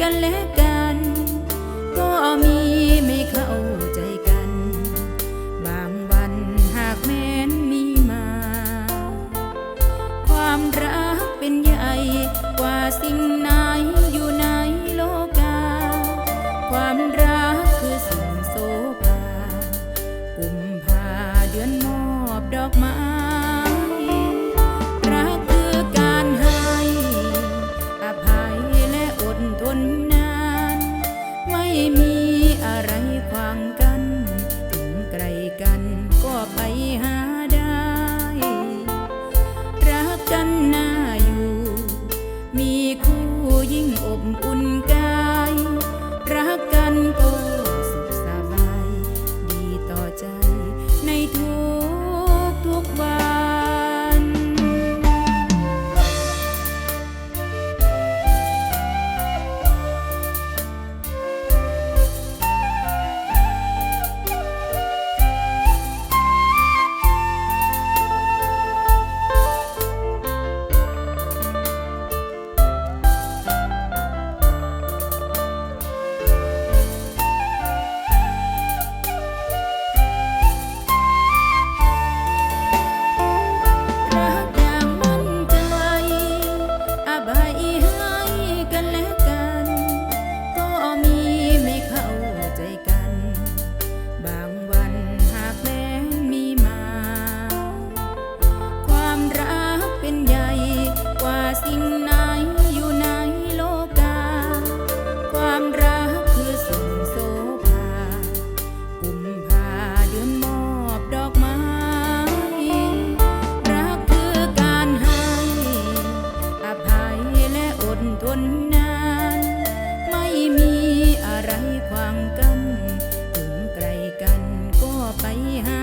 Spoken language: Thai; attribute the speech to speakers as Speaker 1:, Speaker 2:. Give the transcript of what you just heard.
Speaker 1: กันและกัน ก็มีไม่เข้าใจกัน บางวันหากแม้นมีมา ความรักเป็นใหญ่กว่าสิ่งนั้น ยิ่งอบอุ่นกาย รักกันก็สุขสบาย ดีต่อใจในทุก นนาน ไม่มีอะไรความกัน ถึงไกลกันก็ไปหา